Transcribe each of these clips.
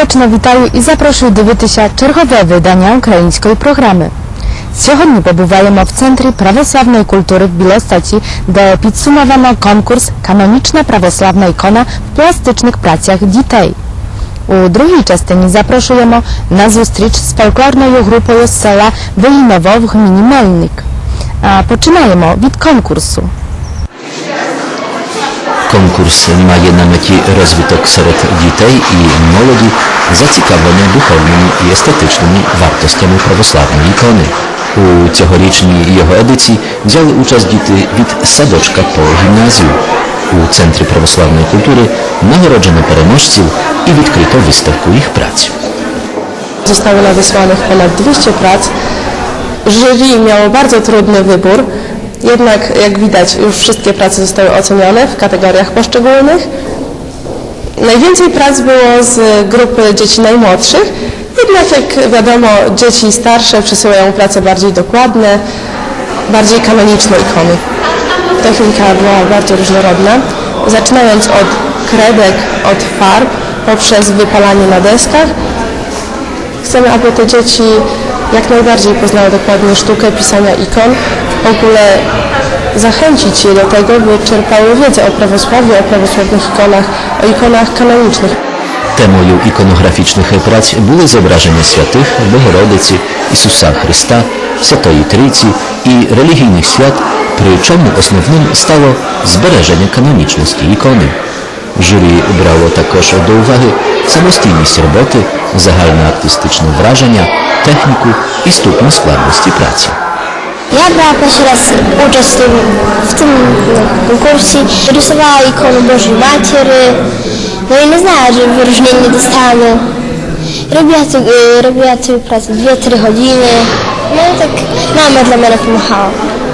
Сердечно вітаю і запрошую дивитися чергове видання української програми. Сьогодні побуваємо в Центрі православної культури в Білостоці, де підсумовано конкурс Канонічна православна ікона в пластичних працях дітей. У другій частині запрошуємо на зустріч з фольклорною групою з села Виліново в гміні Мельник. А починаємо від конкурсу. Konkurs ma na myki rozwitok sierot dzieci i młodzi zaciekawieni duchownymi i estetycznymi wartościami prawosławnej ikony. U ciochoriczni jego edycji wzięły uczest dzieci od sadoczka po gimnazjum. U Centry Prawosławnej Kultury nagrodzono peremożców i odkryto wystawkę ich prac. Zostało wysłanych ponad 200 prac. Jury miało bardzo trudny wybór jednak jak widać już wszystkie prace zostały ocenione w kategoriach poszczególnych. Najwięcej prac było z grupy dzieci najmłodszych, jednak jak wiadomo dzieci starsze przesyłają prace bardziej dokładne, bardziej kanoniczne ikony. Technika była bardzo różnorodna, zaczynając od kredek, od farb, poprzez wypalanie na deskach, Chcemy, aby te dzieci jak najbardziej poznały dokładnie sztukę pisania ikon, w ogóle zachęcić je do tego, by czerpały wiedzę o prawosławiu, o prawosławnych ikonach, o ikonach kanonicznych. Темою іконографічних праць були зображення святих, Богородиці, Ісуса Христа, Святої Трійці і релігійних свят, при чому основним стало збереження канонічності ікони. Журі брало також до уваги самостійність роботи, загальне артистичне враження, техніку і ступінь складності праці. Tym, w tym no, konkursie. Rysowała ikonę Bożej Matiery. No i nie znała, że wyróżnienie dostanę. Robiła, tu, y, robiła tę pracę 2-3 godziny. No i tak mama dla mnie pomachała.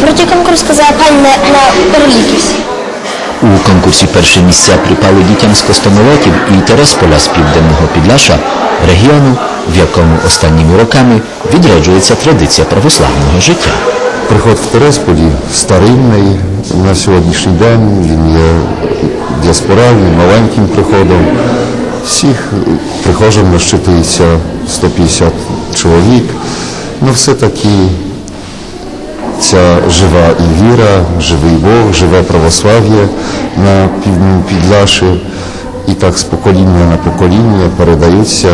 Wróci konkurs kazała pani na, na religii. У конкурсі перше місця припали дітям з Костомолотів і Тересполя з південного Підлаша, регіону, в якому останніми роками відроджується традиція православного життя. Приход в Тересполі старинний на сьогоднішній день. Він є діаспоральним, маленьким приходом. Всіх прихожан насчитується 150 чоловік. Ну все-таки ця жива і віра, живий Бог, живе православ'я на півдні Підлаші. І так з покоління на покоління передаються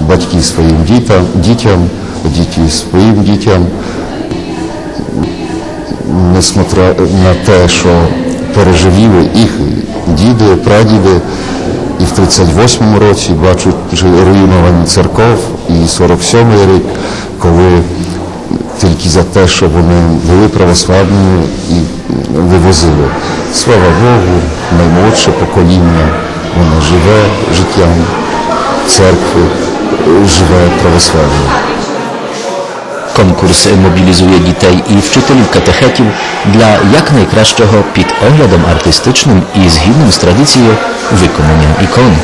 батьки своїм дітям, дітям, діти своїм дітям несмотря на те, що переживіли їх діди, прадіди, і в 38-му році бачу руйновані церков, і 47-й рік, коли тільки за те, що вони були православними і вивозили. Слава Богу, наймолодше покоління, воно живе життям церкви, живе православ'я. Конкурс мобілізує дітей і вчителів катехетів для якнайкращого під оглядом артистичним і згідним з традицією виконання ікон.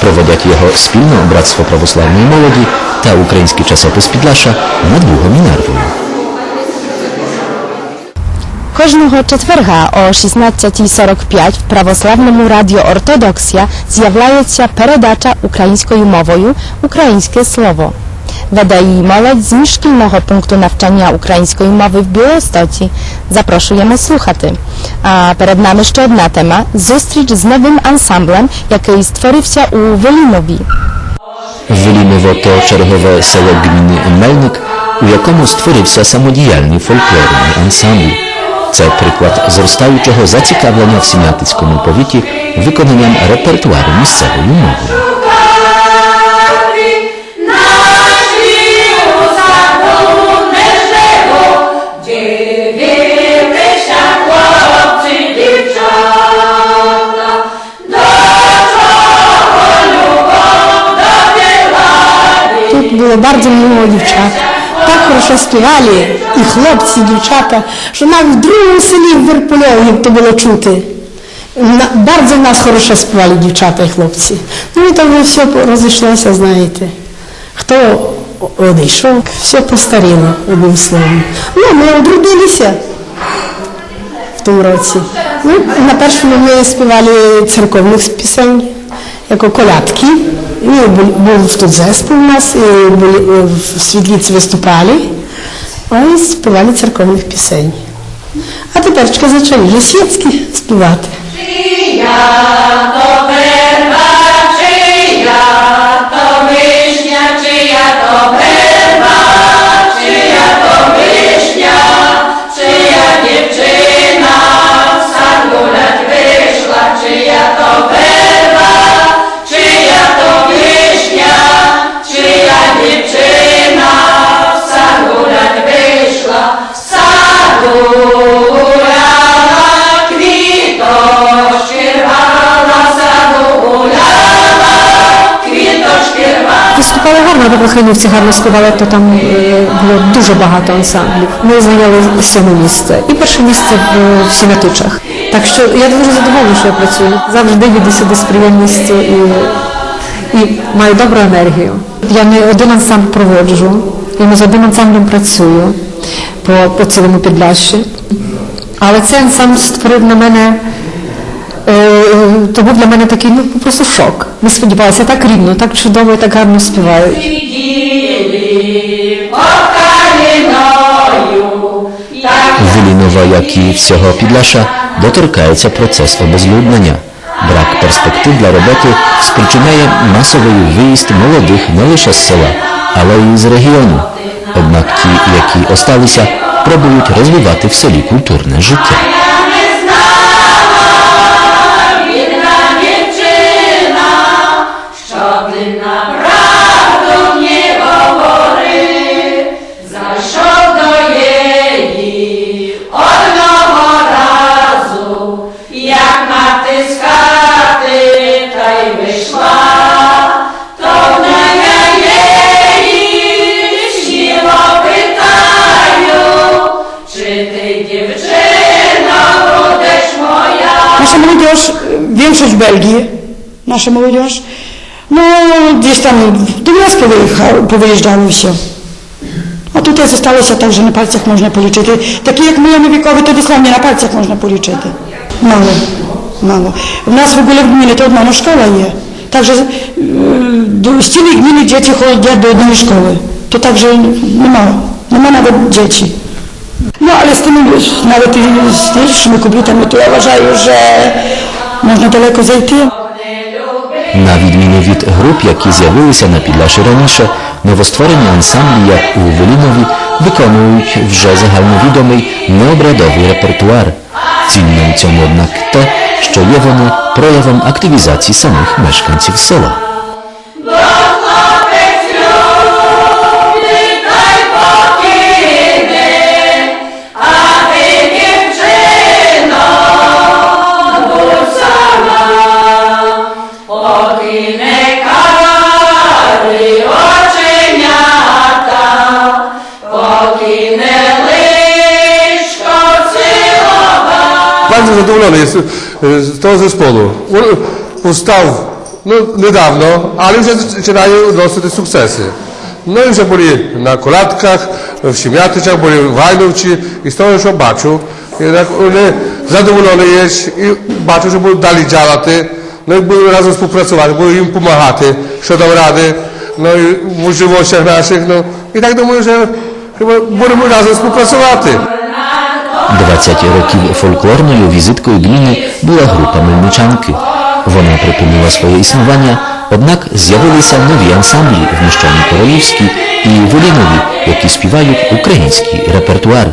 Проводять його спільно Братство православної молоді та український часопис Підлаша над Лугом і Нарвою. Кожного четверга о 16.45 в православному радіо Ортодоксія з'являється передача українською мовою Українське слово. Веде її молодь з міжшкільного пункту навчання української мови в Білостоці. Запрошуємо слухати. А перед нами ще одна тема зустріч з новим ансамблем, який створився у Велінові. Велімово то чергове село гміни Мельник, у якому створився самодіяльний фольклорний ансамбль. Це приклад зростаючого зацікавлення в Сім'ятицькому повіті виконанням репертуару місцевою мовою. Хорошо співали, і хлопці, і дівчата, що навіть в другому селі в Верпольові то було чути. Дуже в нас хорошо співали дівчата і хлопці. Ну і вже все розійшлося, знаєте. Хто одійшов, все постаріло, одним словом. Ну, ми одрудилися в тому році. Ну, на першому ми співали церковних пісень. Jako був, був тут зеспів у нас, і були, е, в світліці виступали, і співали церковних пісень. А тепер почали російські співати. Виступали гарно, на Пахринівці гарно співали, то там е, було дуже багато ансамблів. Ми зайняли сьоме місце і перше місце в, Сінатичах. Так що я дуже задоволена, що я працюю. Завжди їду сюди з приємністю і, і маю добру енергію. Я не один ансамбль проводжу, я не з одним ансамблем працюю по, по цілому підлящі. Але цей ансамбль створив на мене Е, то був для мене такий ну просто шок. Не сподівалася, так рівно, так чудово і так гарно співають. Вилінова, як і всього Підляша, доторкається процес обезлюднення. Брак перспектив для роботи спричиняє масовий виїзд молодих не лише з села, але й з регіону. Однак ті, які осталися, пробують розвивати в селі культурне життя. Belgii nasza młodzież. No, gdzieś tam do miast powyjeżdżały się. A tutaj zostało się tak, że na palcach można policzyć. Takie jak my, wiekowy, to dosłownie na palcach można policzyć. Mało, mało. U nas w ogóle w gminie to odmana szkoła je. Także yy, do, z całej gminy dzieci chodzą do jednej szkoły. To także nie ma, nie ma nawet dzieci. No ale z tymi nawet z starszymi kobietami to ja uważam, że można далеко зайти. На відміну від груп, які з'явилися на Підляші раніше, новостворені ансамблі, як у Волінові, виконують вже загальновідомий необрядовий репертуар. Цінне у цьому, однак, те, що є вони проявом активізації самих мешканців села. Bardzo zadowolony jest e, z tego zespołu. On powstał no, niedawno, ale już zaczynają rosnąć sukcesy. No i że byli na koladkach, w Siemiatyczach, byli w Wajnowci i z tego już zobaczył. Jednak on zadowolony jest i baczył, że będą dalej działać. No i będą razem współpracować, będą im pomagać, що dał rady, no i w możliwościach naszych, no i tak думаю, że chyba będziemy razem współpracować. 20 років фольклорною візиткою гміни була група Мельничанки. Вона припинила своє існування, однак з'явилися нові ансамблі в Міщані Королівській і Волінові, які співають український репертуар.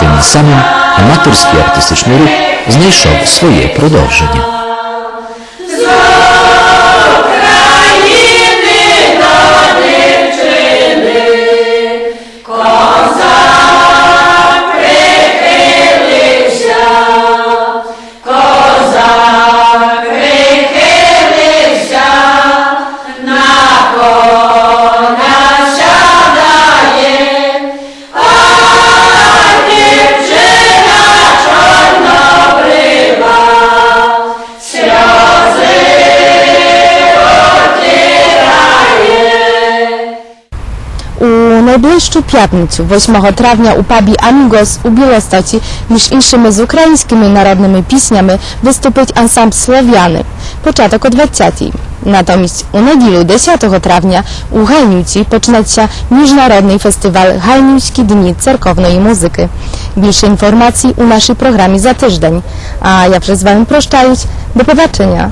Тим самим аматорський артистичний рух знайшов своє продовження. najbliższą piatnicę 8 trawnia u pubi Amigos u Białostoci niż innymi z ukraińskimi narodnymi pisniami wystąpić ansambl Słowiany. Początek o 20. Natomiast u nedzielu 10 trawnia u Hajniuci poczynać się Międzynarodny Festiwal Hajniućki Dni Cerkownej Muzyki. Bliższe informacji u naszej programie za tydzień. A ja przez Wam proszczając, do zobaczenia.